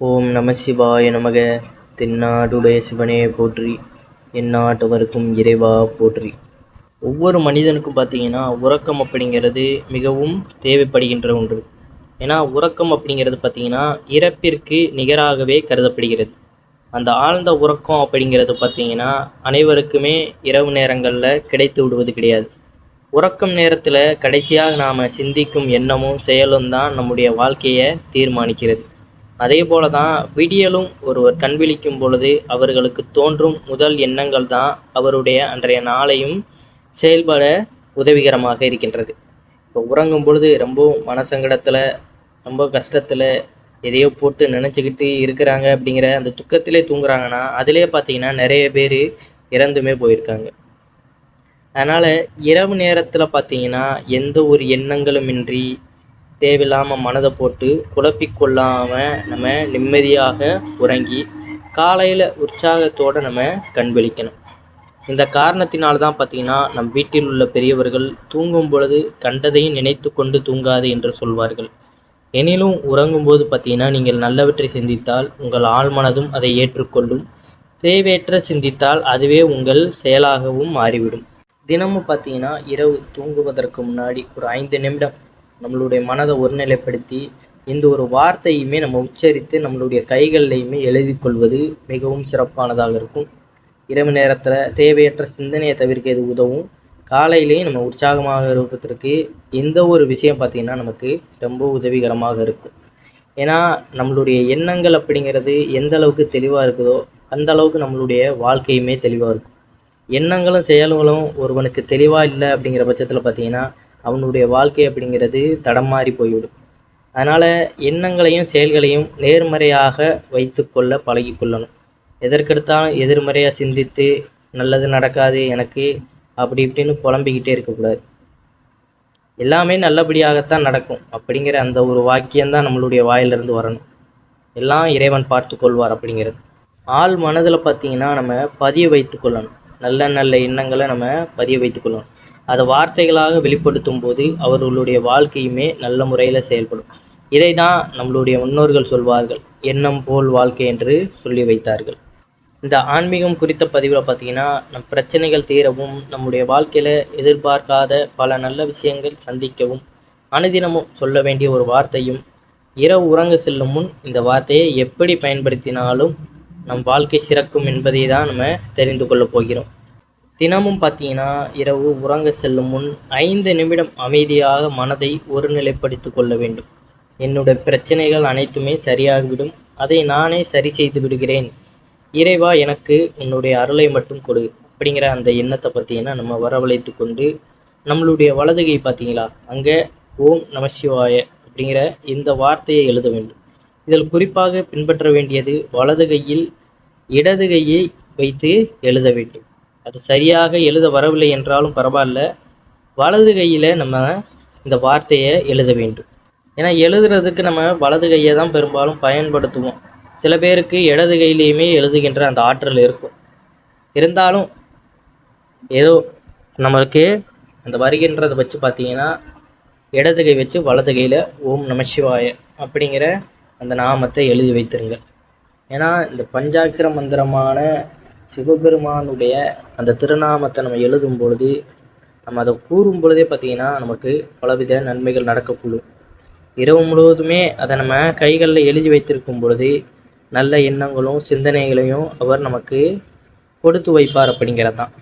ஓம் நம சிவாய நமக. தென்னாடுடைய சிவனே போற்றி. எந்நாட்டவருக்கும் இறைவா போற்றி. ஒவ்வொரு மனிதனுக்கும் பார்த்தீங்கன்னா உறக்கம் அப்படிங்கிறது மிகவும் தேவைப்படுகின்ற ஒன்று. ஏன்னா உறக்கம் அப்படிங்கிறது பார்த்தீங்கன்னா இறப்பிற்கு நிகராகவே கருதப்படுகிறது. அந்த ஆழ்ந்த உறக்கம் அப்படிங்கிறது பார்த்தீங்கன்னா அனைவருக்குமே இரவு நேரங்களில் கிடைத்து விடுவது கிடையாது. உறக்கம் நேரத்தில் கடைசியாக நாம் சிந்திக்கும் எண்ணமும் செயலும் தான் நம்முடைய வாழ்க்கையை தீர்மானிக்கிறது. அதே போல தான் விடியலும் ஒருவர் கண் விழிக்கும் பொழுது அவர்களுக்கு தோன்றும் முதல் எண்ணங்கள் தான் அவருடைய அன்றைய நாளையும் செயல்பட உதவிகரமாக இருக்கின்றது. இப்போ உறங்கும் பொழுது ரொம்ப மனசங்கடத்தில் ரொம்ப கஷ்டத்தில் எதையோ போட்டு நினச்சிக்கிட்டு இருக்கிறாங்க அப்படிங்கிற அந்த துக்கத்திலே தூங்குறாங்கன்னா அதிலே பார்த்தீங்கன்னா நிறைய பேர் இறந்துமே போயிருக்காங்க. அதனால் இரவு நேரத்தில் பார்த்தீங்கன்னா எந்த ஒரு எண்ணங்களுமின்றி தேவையில்லாமல் மனதை போட்டு குழப்பிக்கொள்ளாமல் நம்ம நிம்மதியாக உறங்கி காலையில் உற்சாகத்தோடு நம்ம கண்விழிக்கணும் இந்த காரணத்தினால் தான் பார்த்தீங்கன்னா நம் வீட்டில் உள்ள பெரியவர்கள் தூங்கும் பொழுது கண்டதையும் நினைத்து கொண்டு தூங்காது என்று சொல்வார்கள். எனினும் உறங்கும்போது பார்த்தீங்கன்னா நீங்கள் நல்லவற்றை சிந்தித்தால் உங்கள் ஆழ்மனதும் அதை ஏற்றுக்கொள்ளும். தேவையற்ற சிந்தித்தால் அதுவே உங்கள் செயலாகவும் மாறிவிடும். தினமும் பார்த்தீங்கன்னா இரவு தூங்குவதற்கு முன்னாடி ஒரு ஐந்து நிமிடம் நம்மளுடைய மனதை ஒருநிலைப்படுத்தி இந்த ஒரு வார்த்தையுமே நம்ம உச்சரித்து நம்மளுடைய கைகள்லையுமே எழுதி கொள்வது மிகவும் சிறப்பானதாக இருக்கும். இரவு நேரத்தில் தேவையற்ற சிந்தனையை தவிர்க்க இது உதவும். காலையிலேயும் நம்ம உற்சாகமாக இருப்பதற்கு எந்த ஒரு விஷயம் பார்த்திங்கன்னா நமக்கு ரொம்ப உதவிகரமாக இருக்கும். ஏன்னா நம்மளுடைய எண்ணங்கள் அப்படிங்கிறது எந்த அளவுக்கு தெளிவாக இருக்குதோ அந்த அளவுக்கு நம்மளுடைய வாழ்க்கையுமே தெளிவாக இருக்கும். எண்ணங்களும் செயல்களும் ஒருவனுக்கு தெளிவாக இல்லை அப்படிங்கிற பட்சத்தில் பார்த்தீங்கன்னா அவனுடைய வாழ்க்கை அப்படிங்கிறது தடமாறி போய்விடும். அதனால் எண்ணங்களையும் செயல்களையும் நேர்மறையாக வைத்துக்கொள்ள பழகிக்கொள்ளணும். எதற்கெடுத்தாலும் எதிர்மறையாக சிந்தித்து நல்லது நடக்காது எனக்கு அப்படி இப்படின்னு புலம்பிக்கிட்டே இருக்கக்கூடாது. எல்லாமே நல்லபடியாகத்தான் நடக்கும். அப்படிங்கிற அந்த ஒரு வாக்கியம்தான் நம்மளுடைய வாயிலிருந்து வரணும். எல்லாம் இறைவன் பார்த்து கொள்வார் அப்படிங்கிறது. ஆள் மனதில் பார்த்திங்கன்னா நம்ம பதிய வைத்து கொள்ளணும். நல்ல நல்ல எண்ணங்களை நம்ம பதிய வைத்து கொள்ளணும். அதை வார்த்தைகளாக வெளிப்படுத்தும் போது அவர்களுடைய வாழ்க்கையுமே நல்ல முறையில் செயல்படும். இதை தான் நம்மளுடைய முன்னோர்கள் சொல்வார்கள். எண்ணம் போல் வாழ்க்கை என்று சொல்லி வைத்தார்கள். இந்த ஆன்மீகம் குறித்த பதிவில் பார்த்தீங்கன்னா நம் பிரச்சனைகள் தீரவும் நம்முடைய வாழ்க்கையில் எதிர்பார்க்காத பல நல்ல விஷயங்கள் சந்திக்கவும் அனுதினமும் சொல்ல வேண்டிய ஒரு வார்த்தையும் இரவு உறங்க செல்லும் முன் இந்த வார்த்தையை எப்படி பயன்படுத்தினாலும் நம் வாழ்க்கை சிறக்கும் என்பதை தான் நம்ம தெரிந்து கொள்ளப் போகிறோம். தினமும் பார்த்தீங்கன்னா இரவு உறங்க செல்லும் முன் ஐந்து நிமிடம் அமைதியாக மனதை ஒருநிலைப்படுத்தி கொள்ள வேண்டும். என்னுடைய பிரச்சனைகள் அனைத்துமே சரியாகிவிடும். அதை நானே சரி செய்து விடுகிறேன். இறைவா எனக்கு உன்னுடைய அருளை மட்டும் கொடு. அப்படிங்கிற அந்த எண்ணத்தை பார்த்தீங்கன்னா நம்ம வரவழைத்து கொண்டு நம்மளுடைய வலதுகை பார்த்தீங்களா? அங்கே ஓம் நமசிவாய அப்படிங்கிற இந்த வார்த்தையை எழுத வேண்டும். இதில் குறிப்பாக பின்பற்ற வேண்டியது வலது கையில் இடது கையை வைத்து எழுத வேண்டும். அது சரியாக எழுத வரவில்லை என்றாலும் பரவாயில்ல. வலது கையில் நம்ம இந்த வார்த்தையை எழுத வேண்டும். ஏன்னா எழுதுறதுக்கு நம்ம வலது கையை தான் பெரும்பாலும் பயன்படுத்துவோம். சில பேருக்கு இடது கையிலையுமே எழுதுகின்ற அந்த ஆற்றல் இருக்கும். இருந்தாலும் ஏதோ நம்மளுக்கு அந்த வருகின்றதை வச்சு பார்த்தீங்கன்னா இடது கை வச்சு வலது கையில் ஓம் நமசிவாய அப்படிங்கிற அந்த நாமத்தை எழுதி வைத்திருங்க ஏன்னா இந்த பஞ்சாட்சர மந்திரமான சிவபெருமானுடைய அந்த திருநாமத்தை நம்ம எழுதும் பொழுது நம்ம அதை கூறும் பொழுதே பார்த்திங்கன்னா நமக்கு பலவித நன்மைகள் நடக்கக்கூடும். இரவு முழுவதுமே அதை நம்ம கைகளில் எழுதி வைத்திருக்கும் பொழுது நல்ல எண்ணங்களும் சிந்தனைகளையும் அவர் நமக்கு கொடுத்து வைப்பார் அப்படிங்கிறது தான்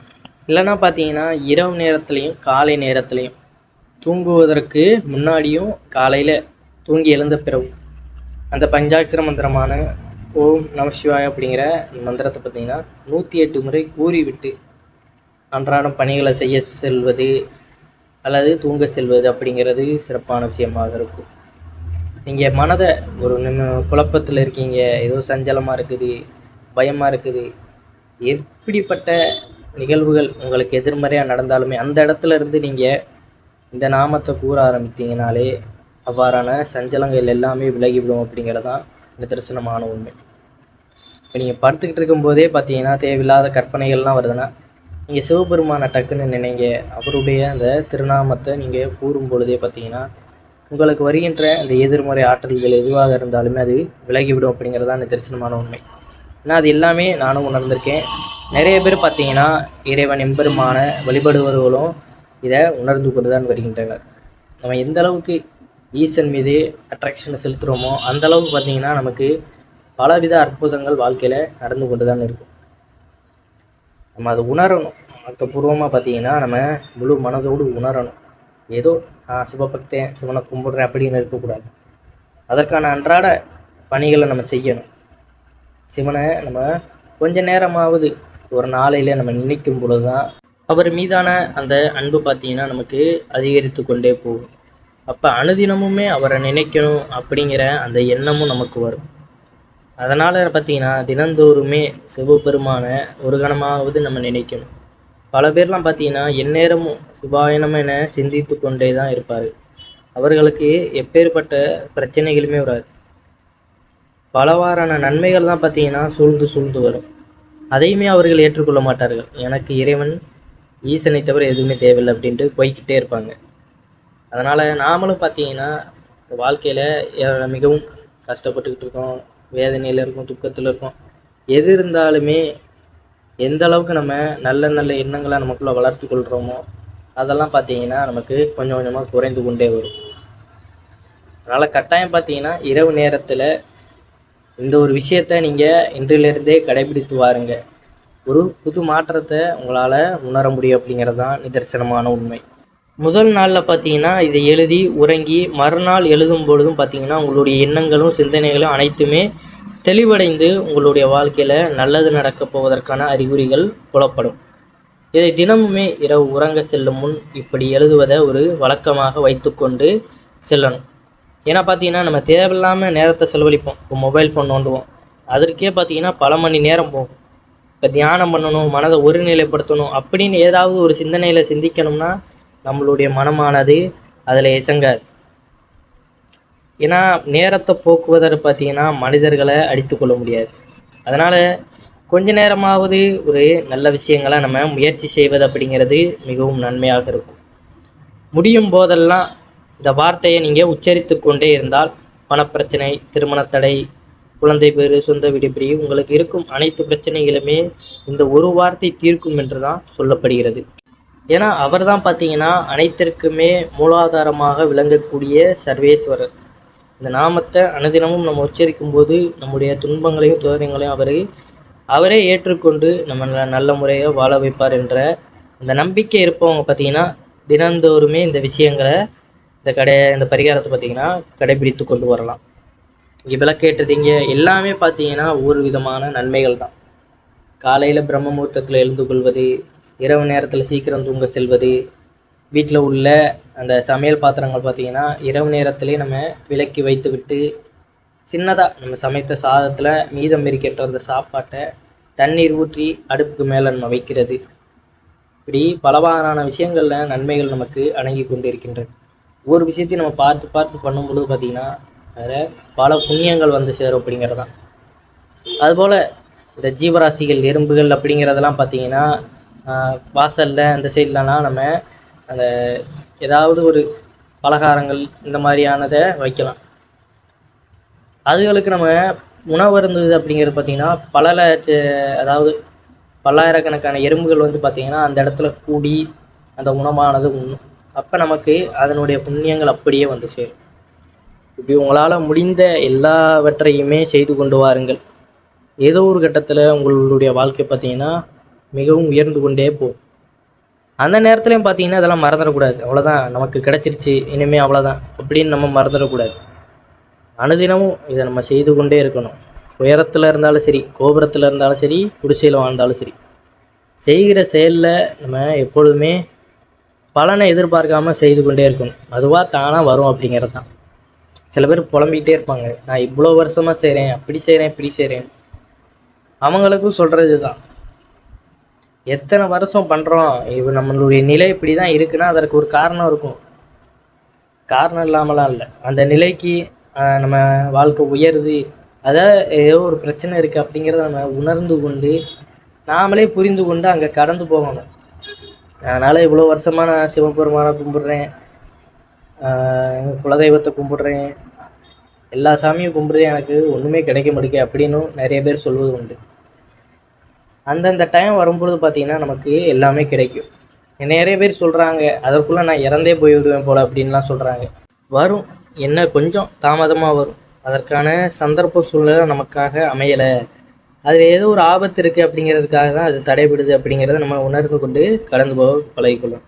இல்லைன்னா பார்த்தீங்கன்னா இரவு நேரத்துலையும் காலை நேரத்துலையும் தூங்குவதற்கு முன்னாடியும் காலையில் தூங்கி எழுந்த பிறகு அந்த பஞ்சாட்சர மந்திரமான ஓம் நம சிவாய் அப்படிங்கிற மந்திரத்தை பார்த்தீங்கன்னா நூற்றி எட்டு முறை கூறிவிட்டு அன்றாடம் பணிகளை செய்ய செல்வது அல்லது தூங்க செல்வது அப்படிங்கிறது சிறப்பான விஷயமாக இருக்கும். நீங்கள் மனதை ஒரு நிம்ம குழப்பத்தில் இருக்கீங்க ஏதோ சஞ்சலமாக இருக்குது பயமாக இருக்குது எப்படிப்பட்ட நிகழ்வுகள் உங்களுக்கு எதிர்மறையாக நடந்தாலுமே அந்த இடத்துல இருந்து நீங்கள் இந்த நாமத்தை கூற ஆரம்பித்தீங்கனாலே அவ்வாறான சஞ்சலங்கள் எல்லாமே விலகிவிடும் அப்படிங்கிறதான் நிதர்சனமான உண்மை. இப்போ நீங்கள் படுத்துக்கிட்டு இருக்கும்போதே பார்த்தீங்கன்னா தேவையில்லாத கற்பனைகள்லாம் வருதுன்னா நீங்கள் சிவபெருமானை டக்குன்னு நினைங்க. அவருடைய அந்த திருநாமத்தை நீங்கள் கூறும் பொழுதே பார்த்தீங்கன்னா உங்களுக்கு வருகின்ற அந்த எதிர்மறை ஆற்றல்கள் எதுவாக இருந்தாலுமே அது விலகிவிடும் அப்படிங்கிறது தான் தரிசனமான உண்மை. ஏன்னா அது எல்லாமே நானும் உணர்ந்திருக்கேன். நிறைய பேர் பார்த்தீங்கன்னா இறைவன் எம்பெருமான வழிபடுபவர்களும் இதை உணர்ந்து கொண்டு தான் வருகின்றனர் நம்ம எந்த அளவுக்கு ஈசன் மீது அட்ராக்ஷனை செலுத்துகிறோமோ அந்த அளவுக்கு பார்த்தீங்கன்னா நமக்கு பலவித அற்புதங்கள் வாழ்க்கையில் நடந்து கொண்டு தான் இருக்கும். நம்ம அதை உணரணும். ஆக்கப்பூர்வமாக பார்த்தீங்கன்னா நம்ம முழு மனதோடு உணரணும். ஏதோ நான் சிவபக்தேன் சிவனை கும்பிடுறேன் அப்படின்னு இருக்கக்கூடாது. அதற்கான அன்றாட பணிகளை நம்ம செய்யணும். சிவனை நம்ம கொஞ்ச நேரமாவது ஒரு நாளையில் நம்ம நினைக்கும் பொழுது தான் அவர் மீதான அந்த அன்பு பார்த்தீங்கன்னா நமக்கு அதிகரித்து கொண்டே போகும். அப்போ அனுதினமுமே அவரை நினைக்கணும் அப்படிங்கிற அந்த எண்ணமும் நமக்கு வரும். அதனால் பார்த்தீங்கன்னா தினந்தோறுமே சிவபெருமானை ஒரு கணமாவது நம்ம நினைக்கணும். பல பேர்லாம் பார்த்தீங்கன்னா எந்நேரமும் சுபாயனம் என சிந்தித்து கொண்டே தான் இருப்பார். அவர்களுக்கு எப்பேற்பட்ட பிரச்சனைகளுமே வராது. பலவாறான நன்மைகள் தான் பார்த்தீங்கன்னா சூழ்ந்து சூழ்ந்து வரும். அதையுமே அவர்கள் ஏற்றுக்கொள்ள மாட்டார்கள். எனக்கு இறைவன் ஈசனை தவிர எதுவுமே தேவையில்லை அப்படின்ட்டு போய்க்கிட்டே இருப்பாங்க. அதனால் நாமளும் பார்த்தீங்கன்னா வாழ்க்கையில் மிகவும் கஷ்டப்பட்டுக்கிட்டு இருக்கோம். வேதனையில் இருக்கும் துக்கத்தில் இருக்கும். எது இருந்தாலுமே எந்த அளவுக்கு நம்ம நல்ல நல்ல எண்ணங்களை நமக்குள்ளே வளர்த்து கொள்கிறோமோ அதெல்லாம் பார்த்தீங்கன்னா நமக்கு கொஞ்சம் கொஞ்சமாக குறைந்து கொண்டே வரும். அதனால் கட்டாயம் பார்த்தீங்கன்னா இரவு நேரத்தில் இந்த ஒரு விஷயத்த நீங்கள் இன்றிலிருந்தே கடைபிடித்து வாருங்க. ஒரு புது மாற்றத்தை உங்களால் உணர முடியும் அப்படிங்கிறது தான் நிதர்சனமான உண்மை. முதல் நாளில் பார்த்தீங்கன்னா இதை எழுதி உறங்கி மறுநாள் எழுதும் பொழுதும் பார்த்தீங்கன்னா உங்களுடைய எண்ணங்களும் சிந்தனைகளும் அனைத்துமே தெளிவடைந்து உங்களுடைய வாழ்க்கையில் நல்லது நடக்கப் போவதற்கான அறிகுறிகள் புலப்படும். இதை தினமுமே இரவு உறங்க செல்லும் முன் இப்படி எழுதுவதை ஒரு வழக்கமாக வைத்துக்கொண்டு செல்லணும். ஏன்னா பார்த்தீங்கன்னா நம்ம தேவையில்லாமல் நேரத்தை செலவழிப்போம். இப்போ மொபைல் ஃபோன் நோண்டுவோம். அதற்கே பார்த்தீங்கன்னா பல மணி நேரம் போகும். இப்போ தியானம் பண்ணணும் மனதை ஒருநிலைப்படுத்தணும் அப்படின்னு ஏதாவது ஒரு சிந்தனையில் சிந்திக்கணும்னா நம்மளுடைய மனமானது அதில் இசங்காது ஏன்னா நேரத்தை போக்குவதற்கு பார்த்தீங்கன்னா மனிதர்களை அடித்துக்கொள்ள முடியாது. அதனால் கொஞ்ச நேரமாவது ஒரு நல்ல விஷயங்களை நம்ம முயற்சி செய்வது அப்படிங்கிறது மிகவும் நன்மையாக இருக்கும். முடியும் போதெல்லாம் இந்த வார்த்தையை நீங்கள் உச்சரித்து கொண்டே இருந்தால் பணப்பிரச்சனை திருமணத்தடை குழந்தை பேரு சொந்த விடுபடி உங்களுக்கு இருக்கும் அனைத்து பிரச்சனைகளுமே இந்த ஒரு வார்த்தை தீர்க்கும் என்று தான் சொல்லப்படுகிறது. ஏன்னா அவர் தான் பார்த்தீங்கன்னா அனைத்திற்குமே மூலாதாரமாக விளங்கக்கூடிய சர்வேஸ்வரர். இந்த நாமத்தை அனுதினமும் நம்ம உச்சரிக்கும் போது நம்முடைய துன்பங்களையும் துயரங்களையும் அவர் அவரே ஏற்றுக்கொண்டு நம்ம ந- நல்ல முறையாக வாழ வைப்பார் என்ற அந்த நம்பிக்கை இருப்பவங்க பார்த்தீங்கன்னா தினந்தோறுமே இந்த விஷயங்களை இந்த கடை இந்த பரிகாரத்தை பார்த்தீங்கன்னா கடைபிடித்து கொண்டு வரலாம். இங்கே விளக்கேற்றதீங்க எல்லாமே பார்த்தீங்கன்னா ஒரு விதமான நன்மைகள் தான். காலையில் பிரம்ம முகூர்த்தத்தில் எழுந்து கொள்வது இரவு நேரத்தில் சீக்கிரம் தூங்க செல்வது. வீட்டில் உள்ள அந்த சமையல் பாத்திரங்கள் பார்த்தீங்கன்னா இரவு நேரத்திலே நம்ம விலக்கி வைத்து விட்டு சின்னதாக நம்ம சமைத்த சாதத்தில் மீதம் இருக்கின்ற அந்த சாப்பாட்டை தண்ணீர் ஊற்றி அடுப்புக்கு மேலே நம்ம வைக்கிறது. இப்படி பலவாறான விஷயங்களில் நன்மைகள் நமக்கு அணங்கி கொண்டு இருக்கின்றது ஒவ்வொரு விஷயத்தையும் நம்ம பார்த்து பார்த்து பண்ணும்பொழுது பார்த்திங்கன்னா அதில் பல புண்ணியங்கள் வந்து சேரும் அப்படிங்கிறது தான் அதுபோல் இந்த ஜீவராசிகள் எறும்புகள் அப்படிங்கிறதெல்லாம் பார்த்தீங்கன்னா வாசலில் அந்த சைட்லலாம் நம்ம அந்த ஏதாவது ஒரு பலகாரங்கள் இந்த மாதிரியானதை வைக்கலாம். அதுகளுக்கு நம்ம உணவு இருந்தது அப்படிங்கிறது பார்த்திங்கன்னா பல லட்ச அதாவது பல்லாயிரக்கணக்கான எறும்புகள் வந்து பார்த்திங்கன்னா அந்த இடத்துல கூடி அந்த உணவானது உண்ணும். அப்போ நமக்கு அதனுடைய புண்ணியங்கள் அப்படியே வந்து சேரும். இப்படி உங்களால் முடிந்த எல்லாவற்றையுமே செய்து கொண்டு வாருங்கள். ஏதோ ஒரு கட்டத்தில் உங்களுடைய வாழ்க்கை பார்த்தீங்கன்னா மிகவும் உயர்ந்து கொண்டே போகும். அந்த நேரத்துலையும் பார்த்தீங்கன்னா அதெல்லாம் மறந்துடக்கூடாது. அவ்வளோதான் நமக்கு கிடச்சிருச்சு. இனிமேல் அவ்வளோதான் அப்படின்னு நம்ம மறந்துடக்கூடாது. அனுதினமும் இதை நம்ம செய்து கொண்டே இருக்கணும். உயரத்தில் இருந்தாலும் சரி கோபுரத்தில் இருந்தாலும் சரி குடிசையில் வாழ்ந்தாலும் சரி. செய்கிற செயலில் நம்ம எப்பொழுதுமே பலனை எதிர்பார்க்காம செய்து கொண்டே இருக்கணும். அதுவாக தானாக வரும் அப்படிங்கிறது தான். சில பேர் புலம்பிக்கிட்டே இருப்பாங்க. நான் இவ்வளோ வருஷமாக செய்கிறேன் அப்படி செய்கிறேன் இப்படி செய்கிறேன் அவங்களுக்கும் சொல்கிறது தான் எத்தனை வருஷம் பண்ணுறோம் இது நம்மளுடைய நிலை இப்படி தான் இருக்குன்னா அதற்கு ஒரு காரணம் இருக்கும். காரணம் இல்லாமலாம் இல்லை. அந்த நிலைக்கு நம்ம வாழ்க்கை உயருது. அதாவது ஏதோ ஒரு பிரச்சனை இருக்குது அப்படிங்கிறத நம்ம உணர்ந்து கொண்டு நாமளே புரிந்து கொண்டு அங்கே கடந்து போகணும். அதனால் இவ்வளோ வருஷமாக நான் சிவபெருமானை கும்பிட்றேன். குலதெய்வத்தை கும்பிட்றேன். எல்லா சாமியும் கும்பிடுறேன் எனக்கு ஒன்றுமே கிடைக்க மாட்டேங்குது அப்படின்னும் நிறைய பேர் சொல்வது உண்டு. அந்தந்த டைம் வரும்பொழுது பார்த்தீங்கன்னா நமக்கு எல்லாமே கிடைக்கும். நிறைய பேர் சொல்கிறாங்க அதற்குள்ளே நான் இறந்தே போய்விடுவேன் போல் அப்படின்லாம் சொல்கிறாங்க வரும். என்ன கொஞ்சம் தாமதமாக வரும். அதற்கான சந்தர்ப்ப சூழ்நிலை நமக்காக அமையலை. அதில் ஏதோ ஒரு ஆபத்து இருக்குது அப்படிங்கிறதுக்காக தான் அது தடைபடுது அப்படிங்கிறத நம்ம உணர்ந்து கொண்டு கடந்து போக பழகிக்கொள்ளும்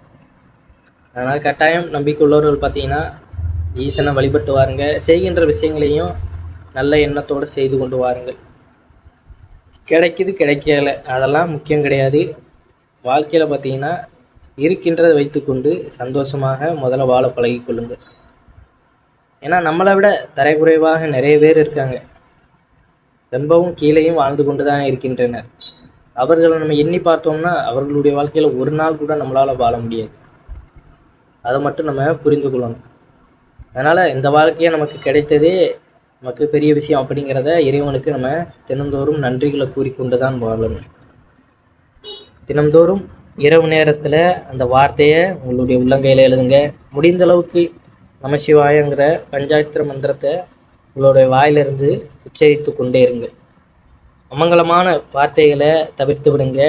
அதனால் கட்டாயம் நம்பிக்கை உள்ளவர்கள் பார்த்தீங்கன்னா ஈசனை வழிபட்டு வாருங்க. செய்கின்ற விஷயங்களையும் நல்ல எண்ணத்தோடு செய்து கொண்டு வாருங்கள். கிடைக்குது கிடைக்கல. அதெல்லாம் முக்கியம் கிடையாது. வாழ்க்கையில் பார்த்தீங்கன்னா இருக்கின்றதை வைத்துக்கொண்டு சந்தோஷமாக முதல்ல வாழ பழகி கொள்ளுங்கள். ஏன்னா நம்மளை விட தரைக்குறைவாக நிறைய பேர் இருக்காங்க. ரொம்பவும் கீழேயும் வாழ்ந்து கொண்டு தான் இருக்கின்றனர். அவர்களை நம்ம எண்ணி பார்த்தோம்னா அவர்களுடைய வாழ்க்கையில் ஒரு நாள் கூட நம்மளால் வாழ முடியாது. அதை மட்டும் நம்ம புரிந்து கொள்ளணும். அதனால் இந்த வாழ்க்கையை நமக்கு கிடைத்ததே நமக்கு பெரிய விஷயம் அப்படிங்கிறத இறைவனுக்கு நம்ம தினந்தோறும் நன்றிகளை கூறிக்கொண்டு தான் வாழணும். தினந்தோறும் இரவு நேரத்தில் அந்த வார்த்தையை உங்களுடைய உள்ளங்கையில் எழுதுங்க. முடிந்த அளவுக்கு நமசிவாயங்கிற பஞ்சாயத்திர மந்திரத்தை உங்களுடைய வாயிலிருந்து உச்சரித்து கொண்டே இருங்க. அமங்கலமான வார்த்தைகளை தவிர்த்து விடுங்க.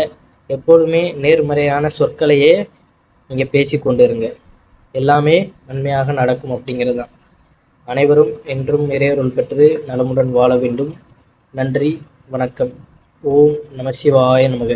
எப்பொழுதுமே நேர்மறையான சொற்களையே நீங்கள் பேசி கொண்டு இருங்க. எல்லாமே நன்மையாக நடக்கும் அப்படிங்கிறது தான் அனைவரும் என்றும் இறையருள் பெற்று நலமுடன் வாழ வேண்டும். நன்றி வணக்கம். ஓம் நம சிவாய நமக.